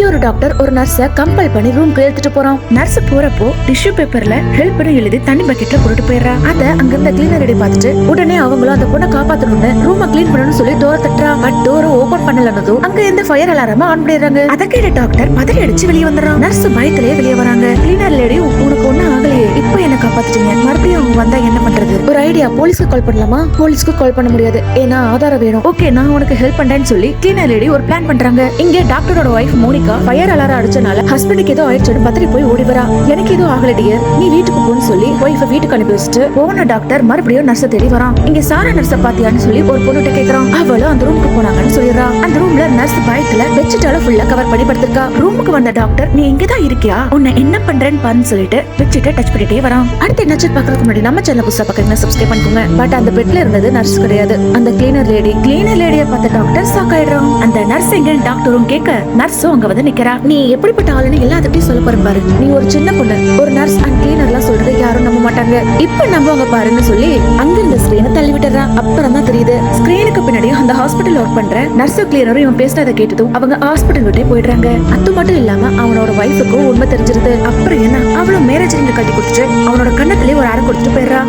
இங்க ஒரு டாக்டர் ஒரு நர்ஸ கம்பல் பண்ணி ரூம்க்கு எடுத்துட்டு போறான். நர்ஸ் போறப்போ டிஷ்யூ பேப்பர்ல ஹெல்ப் எழுதி தண்ணி பக்கெட்ல போட்டு போயிடுறா. அத அங்க இருந்த கிளீனர் ரெடி பார்த்துட்டு உடனே அவங்களும் அந்த பொண்ணை காப்பாத்தணும்னு ரூம க்ளீன் பண்ணணும்னு சொல்லி டோர் தட்டுறா. பட் டோர் ஓபன் பண்ணலனதும் அங்க இருந்த ஃபயர் அலாரமா ஆன் பண்ணிடுறாங்க. அத கேட்ட டாக்டர் பதறி அடிச்சு வெளியே வந்துடுறான். நர்ஸ் பயத்திலேயே வெளியே வராங்க. கிளீனர் காப்பாத்திட்டீங்க மறுபடியும் அவங்க வந்தா என்ன பண்றது? ஒரு ஐடியா போலீஸ்க்கு கால் பண்ணலாமா? போலீஸ்க்கு கால் பண்ண முடியாது. ஏன்னா ஆதாரம் வேணும். ஓகே நான் உனக்கு ஹெல்ப் பண்றேன்னு சொல்லி கிளீனர் லேடி ஒரு பிளான் பண்றாங்க. இங்க டாக்டரோட ஒய்ஃப் மோனிகா ஃபயர் அலாரம் அடிச்சனால ஹஸ்பண்டுக்கு ஏதோ ஆயிடுச்சுன்னு பத்திரி போய் ஓடி வரா. எனக்கு ஏதோ ஆகல டியர் நீ வீட்டுக்கு போன்னு சொல்லி ஒய்ஃபை வீட்டுக்கு அனுப்பி வச்சுட்டு போன டாக்டர் மறுபடியும் நர்ஸை தேடி வரான். இங்க சாரா நர்ஸை பாத்தியான்னு சொல்லி ஒரு பொண்ணுகிட்ட கேக்குறான். அவளும் அந்த ரூமுக்கு போனாங்கன்னு போயிடுறா அந்த ரூம்ல நர்ஸ் பயத்துல பெட்ஷீட்டால ஃபுல்லா கவர் பண்ணி படுத்திருக்கா ரூமுக்கு வந்த டாக்டர் நீ இங்கதான் இருக்கியா? உன்னை என்ன பண்றேன்னு பான்னு சொல்லிட்டு பெட்ஷீட்டை டச் பண்ணிட்டே வரான். அடுத்து என்ன பாக்குறதுக்கு முன்னாடி நம்ம சேனல் புதுசா பாக்குறீங்க சப்ஸ்கிரைப் பண்ணிக்கோங்க. பட் அந்த பெட்ல இருந்தது நர்ஸ் கிடையாது. அந்த கிளீனர் லேடி கிளீனர் லேடிய பார்த்த டாக்டர் ஷாக் ஆயிடுறான். அந்த நர்ஸ் எங்கன்னு டாக்டரும் கேட்க நர்ஸும் அங்க வந்து நிக்கிறா. நீ எப்படிப்பட்ட ஆளுன்னு எல்லாத்தையும் சொல்ல போற பாரு. நீ ஒரு சின்ன பொண்ணு. ஒரு நர்ஸ் அண்ட் கிளீனர்லாம் சொல்றது யாரும் நம்ப மாட்டாங்க. இப்ப நம்புவாங்க பாருன்னு சொல்லி அங்க இருந்த ஸ்கிரீனை தள்ளி விட்டுறா அப்புறம் தான் தெரியுது அந்த ஹாஸ்பிட்டல் ஒர்க் பண்ற நர்ஸும் கிளீனரும் இவன் பேசுறதை கேட்டதும் அவங்க ஹாஸ்பிட்டல் விட்டே போயிடுறாங்க. அது மட்டும் இல்லாம அவனோட ஒய்ஃபுக்கும் உண்மை தெரிஞ்சிருது. அப்புறம் என்ன? அவளும் மேரேஜ் ரிங்க கட்டி கொடுத்துட்டு அவனோட கண்ணத்திலே ஒரு அரை கொடுத்துட்டு போயிடுறா.